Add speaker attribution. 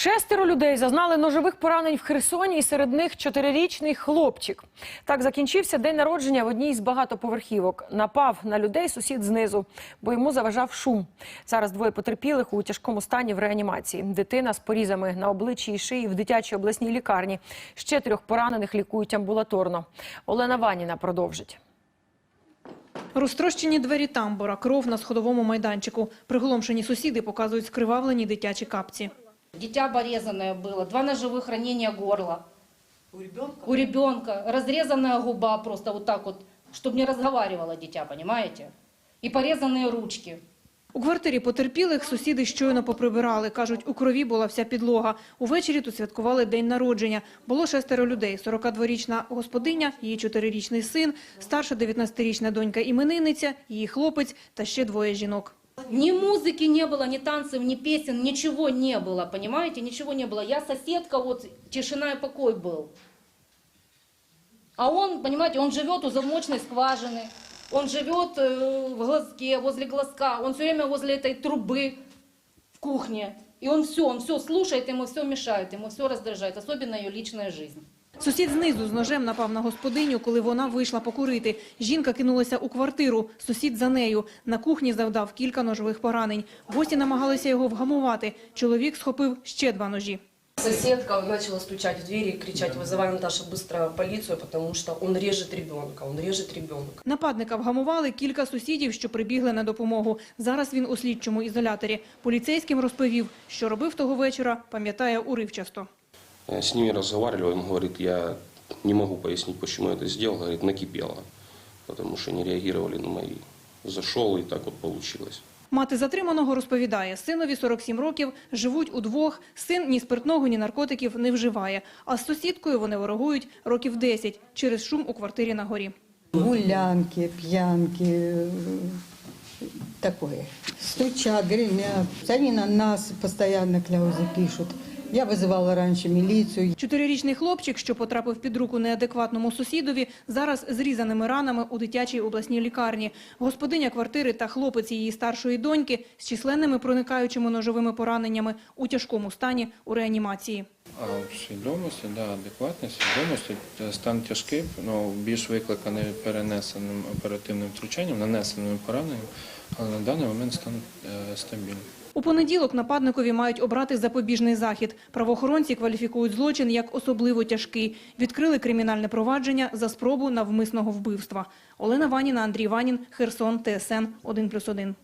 Speaker 1: Шестеро людей зазнали ножових поранень в Херсоні, і серед них чотирирічний хлопчик. Так закінчився день народження в одній з багатоповерхівок. Напав на людей сусід знизу, бо йому заважав шум. Зараз двоє потерпілих у тяжкому стані в реанімації. Дитина з порізами на обличчі і шиї в дитячій обласній лікарні. Ще трьох поранених лікують амбулаторно. Олена Ваніна продовжить.
Speaker 2: Розтрощені двері тамбура, кров на сходовому майданчику. Приголомшені сусіди показують скривавлені дитячі капці.
Speaker 3: Дитя порезанное было, два ножевых ранения горла. У ребенка? У ребенка. Разрезанная губа просто вот так вот, чтобы не разговаривало дитя, понимаете? И порезанные ручки.
Speaker 2: У квартирі потерпілих сусіди щойно поприбирали. Кажуть, у крові була вся підлога. Увечері тут святкували день народження. Було шестеро людей. 42-річна господиня, її 4-річний син, старша 19-річна донька іменинниця, її хлопець та ще двоє жінок.
Speaker 3: Ни музыки не было, ни танцев, ни песен, ничего не было, понимаете? Ничего не было. Я соседка, вот тишина и покой был. А он, понимаете, он живет у замочной скважины, он живет э, в глазке, возле глазка, он все время возле этой трубы в кухне. И он все, он все слушает, ему все мешает, ему все раздражает, особенно ее личная жизнь.
Speaker 2: Сусід знизу з ножем напав на господиню, коли вона вийшла покурити. Жінка кинулася у квартиру, сусід за нею. На кухні завдав кілька ножових поранень. Гості намагалися його вгамувати. Чоловік схопив ще два ножі.
Speaker 4: Соседка начала стучать в двери и кричать, вызывай, Наташа, быстро полицию, потому что он режет ребенка, он режет ребенка.
Speaker 2: Нападника вгамували кілька сусідів, що прибігли на допомогу. Зараз він у слідчому ізоляторі. Поліцейським розповів, що робив того вечора, пам'ятає уривчасто.
Speaker 5: Э, С ними разговаривали, он говорит, я не могу пояснить, почему я это сделал, говорит, накипело, потому что не реагировали на мои. Зашел и так вот получилось.
Speaker 2: Мати затриманого розповідає, синові 47 років, живуть удвох, син ні спиртного, ні наркотиків не вживає. А з сусідкою вони ворогують років 10 через шум у квартирі на горі.
Speaker 6: Гулянки, пьянки, э, такое. Стучат, гремят. Они на нас постоянно кляузы пишут. Я вызывала раньше милицию.
Speaker 2: Чотирирічний хлопчик, що потрапив під руку неадекватному сусідові, зараз з різаними ранами у дитячій обласній лікарні. Господиня квартири та хлопець її старшої доньки з численними проникаючими ножовими пораненнями у тяжкому стані у реанімації.
Speaker 7: А в свідомості, да, адекватність, свідомості, стан тяжкий, ну, більш викликаний перенесеним оперативним втручанням, нанесеним пораненням, але на даний момент стан е, стабільний.
Speaker 2: У понеділок нападникові мають обрати запобіжний захід. Правоохоронці кваліфікують злочин як особливо тяжкий. Відкрили кримінальне провадження за спробу навмисного вбивства. Олена Ваніна, Андрій Ванін, Херсон, ТСН 1+,1.